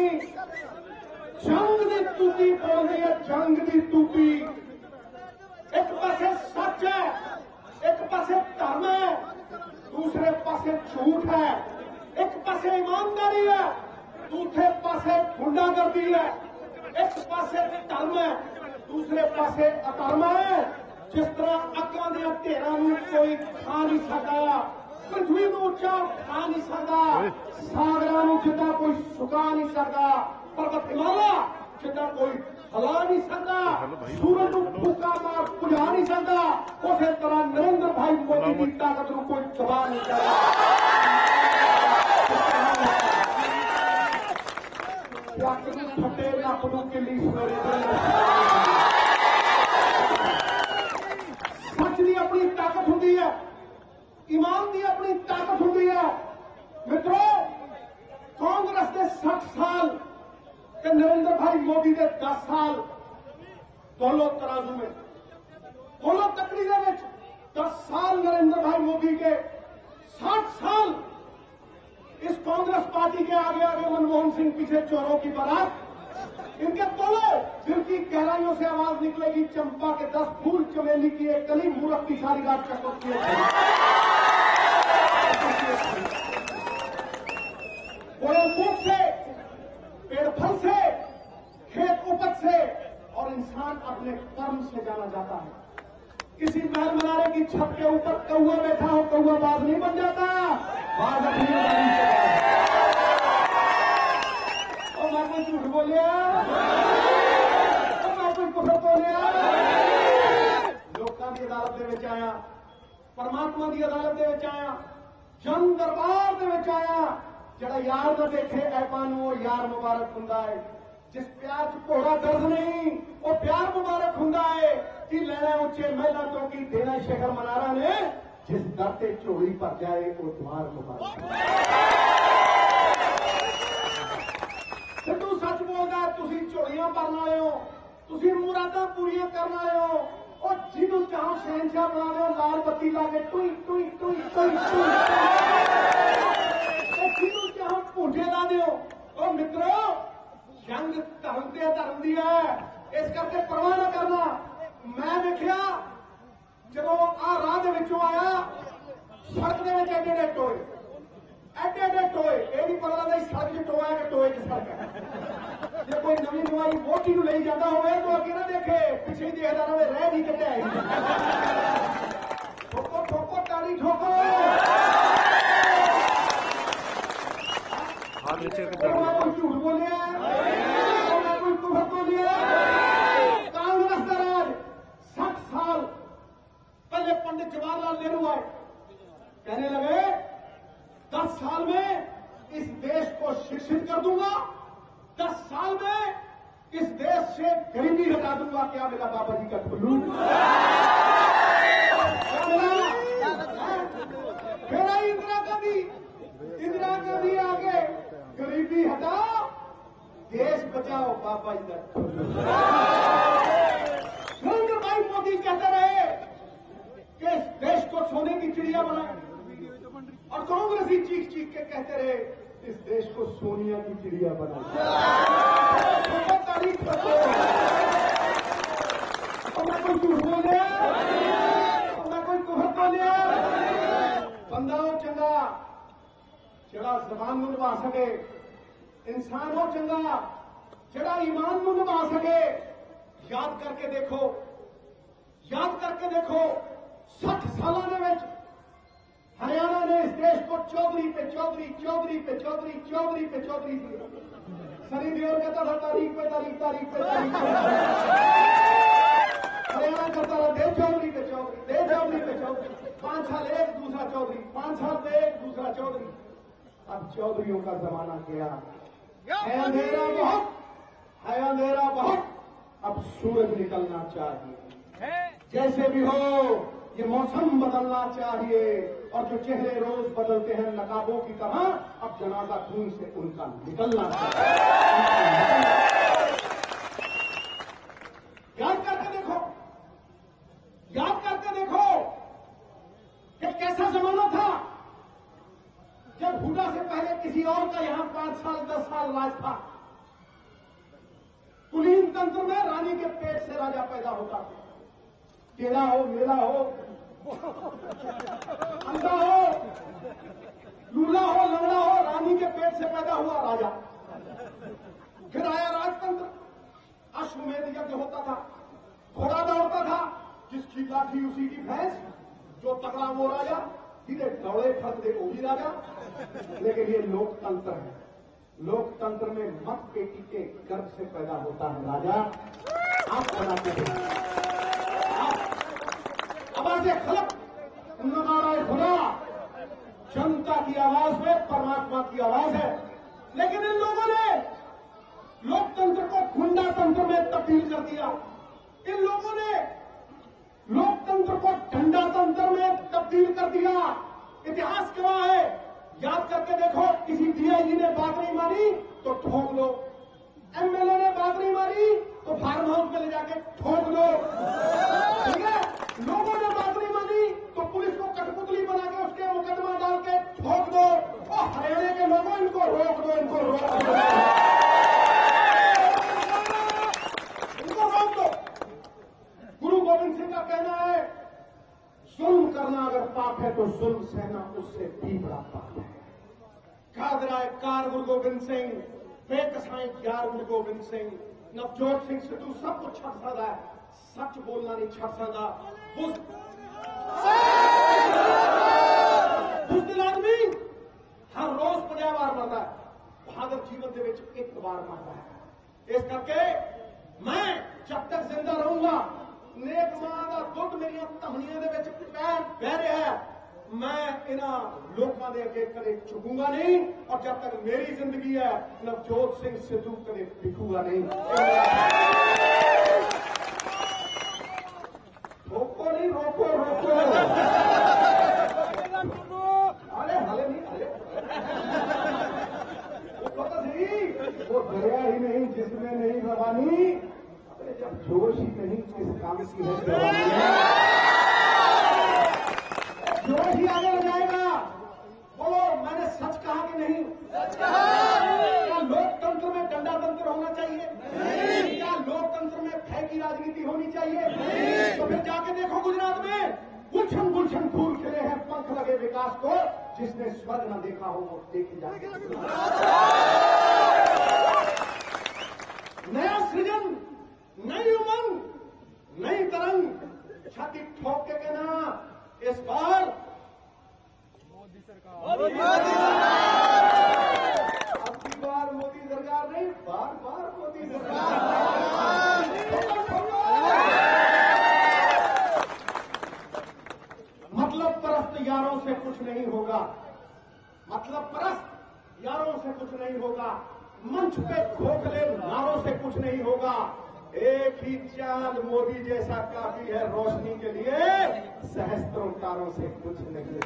ਨਿਭਾਓਗੇ ਜੰਗ ਦੀ ਤੂਤੀ ਬੋਲਦੀ ਹੈ ਜੰਗ ਦੀ ਤੂਤੀ ਇੱਕ ਪਾਸੇ ਸੱਚ ਹੈ, ਇੱਕ ਪਾਸੇ ਧਰਮ ਹੈ, ਦੂਸਰੇ ਪਾਸੇ ਝੂਠ ਹੈ। ਇੱਕ ਪਾਸੇ ਇਮਾਨਦਾਰੀ ਹੈ, ਦੂਸਰੇ ਪਾਸੇ ਗੁੰਡਾਗਰਦੀ ਹੈ। ਇੱਕ ਪਾਸੇ ਧਰਮ ਹੈ, ਦੂਸਰੇ ਪਾਸੇ ਅਧਰਮ ਹੈ। ਜਿਸ ਤਰ੍ਹਾਂ ਅੱਕਾਂ ਦੇ ਢੇਰਾਂ ਨੂੰ ਕੋਈ ਖਾ ਨਹੀਂ ਸਕਦਾ। ਪ੍ਰਿਥਵੀ ਨੂੰ ਉੱਚਾ ਖਾ ਨਹੀਂ ਸਕਦਾ। ਸਾਗਰਾਂ ਨੂੰ ਜਿੱਦਾਂ ਕੋਈ ਸੁਕਾ ਨਹੀਂ ਸਕਦਾ ਪਰਬਤ ਹਿਮਾਲਾ ਜਿੱਦਾਂ ਕੋਈ ਹਲਾ ਨਹੀਂ ਸਕਦਾ ਸੂਰਜ ਨੂੰ ਫੂਕਾ ਮਾਰ ਪੁਜਾ ਨਹੀਂ ਸਕਦਾ ਉਸੇ ਤਰ੍ਹਾਂ ਨਰਿੰਦਰ ਭਾਈ ਮੋਦੀ ਦੀ ਤਾਕਤ ਨੂੰ ਕੋਈ ਦਬਾ ਨਹੀਂ ਸਕਦਾ 60 ਸਾਲ ਤੇ ਨਰਿੰਦਰ ਭਾਈ ਮੋਦੀ ਦੇ 10 ਸਾਲ ਦੋਨੋਂ ਤਰਾਜ਼ੂ में दोनों तकड़ी ਦੇ ਵਿੱਚ 10 साल नरेंद्र भाई मोदी के 60 साल इस कांग्रेस पार्टी के आगे आगे मनमोहन सिंह पीछे चोरों की बारात इनके दोनों दिल की गहराइयों से आवाज निकलेगी चंपा के दस फूल चमेली की एक कली मूरत की सारी रात चकोर की बड़ों से, पेड़ फल से, खेत उपज से, और इंसान अपने कर्म से जाना जाता है। किसी महल मनाने की छत के ऊपर कौआ बैठा हो कौआ बाज नहीं बन जाता। बाज अपनी गाड़ी और मैं कोई झूठ बोलिया और मैं कोई कुफर बोलिया लोगों की अदालत के आया, परमात्मा की अदालत के आया जन दरबार के आया। ਜਿਹੜਾ ਯਾਰ ਦਾ ਦੇਖੇ ਐਪਾਂ ਨੂੰ ਉਹ ਯਾਰ ਮੁਬਾਰਕ ਹੁੰਦਾ ਹੈ ਜਿਸ ਪਿਆਰ 'ਚ ਘੋੜਾ ਦਰਦ ਨਹੀਂ, ਉਹ ਪਿਆਰ ਮੁਬਾਰਕ ਹੁੰਦਾ ਹੈ ਕਿ ਲੈਣਾ ਉੱਚੇ ਮਹਿਲਾ ਤੋਂ, ਕੀ ਦੇਣਾ ਸ਼ੇਖਰ ਮਨਾਰਾ ਨੇ? ਜਿਸ ਦਰ ਤੇ ਝੋਲੀ ਭਰ ਜਾਏ, ਉਹ ਦਵਾਰ ਮੁਬਾਰਕ। ਸਿੱਧੂ ਸੱਚ ਬੋਲਦਾ, ਤੁਸੀਂ ਝੋਲੀਆਂ ਭਰਨ ਵਾਲੇ ਹੋ, ਤੁਸੀਂ ਮੁਰਾਦਾਂ ਪੂਰੀਆਂ ਕਰਨ ਵਾਲੇ ਹੋ। ਉਹ ਜਿਹਨੂੰ ਚਾਹੋ ਸ਼ਹਿਨਸ਼ਾਹ ਬਣਾ ਲਿਓ ਲਾਲ ਬੱਤੀ ਲਾ ਕੇ ਟੁਈ ਟੁਈ ਟੁਈ ਟੁਈ ਟੁਈ ਉਹ ਜਿਹਨੂੰ ਚਾਹੋ ਭੁੰਡੇ ਲਾ ਦਿਓ ਉਹ ਮਿੱਤਰੋ ਜੰਗ ਧਰਮ ਤੇ ਧਰਮ ਦੀ ਹੈ ਇਸ ਕਰਕੇ ਪਰਵਾਹ ਨਾ ਕਰਨਾ ਮੈਂ ਦੇਖਿਆ ਜਦੋਂ ਆ ਰਾਹ ਦੇ ਵਿੱਚੋਂ ਆਇਆ ਸੜਕ ਦੇ ਵਿੱਚ ਐਡੇ ਐਡੇ ਟੋਏ ਐਡੇ ਐਡੇ ਟੋਏ ਇਹ ਨਹੀਂ ਪਤਾ ਲੱਗਦਾ ਸੜਕ 'ਚ ਟੋਆ ਹੈ ਕਿ ਟੋਏ 'ਚ ਸੜਕ ਹੈ ਜੇ ਕੋਈ ਨਵੀਂ ਨਵਾਈ ਵੋਟੀ ਨੂੰ ਲਈ ਜਾਂਦਾ ਹੋਵੇ ਤਾਂ ਅੱਗੇ ਨਾ ਦੇਖੇ ਪਿੱਛੇ ਦੇਖਦਾ ਰਹੇ ਰਹਿ ਨਹੀਂ ਕੱਢਿਆ ਠੋਕੋ ਠੋਕੋ ਟਾਲੀ ਠੋਕੋ ਹਾਂ ਵਿੱਚ ਇੱਕ ਗੱਲ झूठ बोलिए। झूठ बोलिए कांग्रेस दराज साठ साल पहले पंडित जवाहरलाल नेहरू आए। कहने लगे, दस साल में इस देश को शिक्षित कर दूँगा, दस साल में इस देश से गरीबी हटा दूँगा, क्या मेरा बाबा जी का खुल्लू? पापा इधर नरेंद्र भाई मोदी कहते रहे कि इस देश को सोने की चिड़िया बनाए और कांग्रेस ही चीख चीख के कहते रहे, इस देश को सोनिया की चिड़िया बनाए। बहुत तारीफ़ करते मैं बंदा हो चंगा जरा जबान में निभा सके। इंसान हो चंगा। जरा ईमान में सके। याद करके देखो। याद करके देखो। सठ साल हरियाणा ने इस देश को चौधरी पे चौधरी चौधरी पे चौधरी चौधरी पे चौधरी सनी देवर कहता था तारीख पे तारीख तारीख पे हरियाणा कहता था देव चौधरी पे चौधरी देव चौधरी पे चौधरी। पाँच साल एक दूसरा चौधरी। पाँच साल पे एक दूसरा चौधरी। अब चौधरियों का जमाना गया। अंधेरा बहुत है अंधेरा बहुत। अब सूरज निकलना चाहिए। जैसे भी हो ये मौसम बदलना चाहिए। और जो चेहरे रोज बदलते हैं नकाबों की तरह अब जनाजा खून से उनका निकलना चाहिए। याद करके देखो। याद करके देखो कि कैसा जमाना था। जब हुडा से पहले किसी और का यहाँ पाँच साल दस साल राज था। तंत्र में रानी के पेट से राजा पैदा होता टेढ़ा हो, मेला हो अंधा हो, लूला हो, लंगड़ा हो, रानी के पेट से पैदा हुआ राजा। फिर आया राजतंत्र। अश्वमेध यज्ञ होता था। घोड़ा दौड़ता था। जिसकी लाठी उसी की भैंस, जो तगड़ा वो राजा। धीरे दौड़े फंसते वो भी राजा। लेकिन ये लोकतंत्र है। लोकतंत्र में मत पेटी के गर्भ से पैदा होता है, राजा। आप बनाते हैं। आवाज़ खलक नगारा खुदा, जनता की आवाज़ में परमात्मा की आवाज़ है। लेकिन इन लोगों ने लोकतंत्र को गुंडा तंत्र में तब्दील कर दिया। इन लोगों ने लोकतंत्र को ठंडा तंत्र में तब्दील कर दिया। इतिहास गवाह है। याद करके देखो, किसी डीआईजी ने बात नहीं मारी तो ठोक लो एमएलए ने बात नहीं मारी तो फार्म हाउस में ले जाके ठोक दो ठीक है लोगों ने बात नहीं मानी तो पुलिस को कठपुतली बना के उसके मुकदमा डाल के ठोक दो और हरियाणा के लोगों इनको रोक दो इनको रोक दो इनको रोक दो गुरु गोविंद सिंह का कहना है जुल्म करना अगर पाप है तो जुल्म सहना उससे भी बड़ा पाप है। खादराय कार गुरु गोविंद सिंह बेकसाई ग्यार गुरु गोविंद सिंह। नवजोत सिंह सिद्धू सब कुछ छप सकता है। सच बोलना नहीं छप सकता। बुजदिल आदमी हर रोज पंजा बार मरता है। बहादुर जीवन के एक बार मरता है। इस करके मैं जब तक ज़िंदा रहूँगा नेक माँ का दुख मेरिया धमनिया के बह रहा है। मैं इना लोगों के अगे कदे चुकूँगा नहीं, और जब तक मेरी ज़िंदगी है, नवजोत सिंह सिद्धू कदे बिकूँगा नहीं। रोको नहीं, रोको रोको। हले हाले नहीं, हले। पता नहीं ही ही नहीं किस काम की है जोश ही। आगे जाएगा। बोलो मैंने सच कहा कि नहीं? क्या लोकतंत्र में डंडा तंत्र होना चाहिए क्या लोकतंत्र में भय की राजनीति होनी चाहिए? तो फिर जाके देखो गुजरात में। गुलशन गुलशन फूल खिले हैं पंख लगे विकास को। जिसने स्वर्ग न देखा हो वो देखे जाएगा नया सृजन नई उमंग नई तरंग। छाती ठोक के कहना इस बार मोदी सरकार। अब की बार मोदी सरकार नहीं बार बार मोदी सरकार। मतलब परस्त यारों से कुछ नहीं होगा। मतलब परस्त यारों से कुछ नहीं होगा। मंच पे खोखले नारों से कुछ नहीं होगा। एक ही चाँद मोदी जैसा काफ़ी है रोशनी के लिए। सहस्त्रों तारों से कुछ नहीं।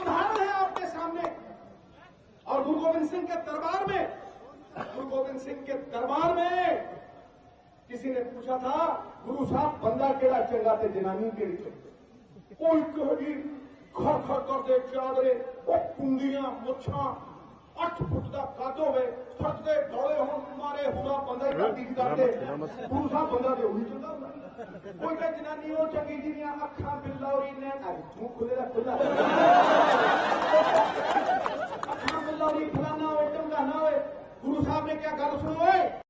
उदाहरण है आपके सामने। और गुरु गोविंद सिंह के दरबार में, गुरु गोविंद सिंह के दरबार में किसी ने पूछा था, गुरु साहब, बंदा केड़ा चंगाते जनानी के लिए कोई कहगी खर खर करते चादरे और कुंडियाँ मुछा अठ फुट का कद होवे ਕਰਦੀ ਦੀ ਕਰਦੇ ਗੁਰੂ ਸਾਹਿਬ ਬੰਦਾ ਤੇ ਉਹੀ ਚੰਗਾ ਕੋਈ ਤਾਂ ਜਨਾਨੀ ਉਹ ਚੰਗੀ ਜਿਹਦੀਆਂ ਅੱਖਾਂ ਬਿੱਲੌਰੀ ਨੇ ਮੂੰਹ ਖੁੱਲੇ ਦਾ ਖੁੱਲਾ ਅੱਖਾਂ ਬਿੱਲੌਰੀ ਫਲਾਣਾ ਹੋਏ ਢੰਗਾ ਹੋਏ ਗੁਰੂ ਸਾਹਿਬ ਨੇ ਕਿਹਾ, ਗੱਲ ਸੁਣੋ ਓਏ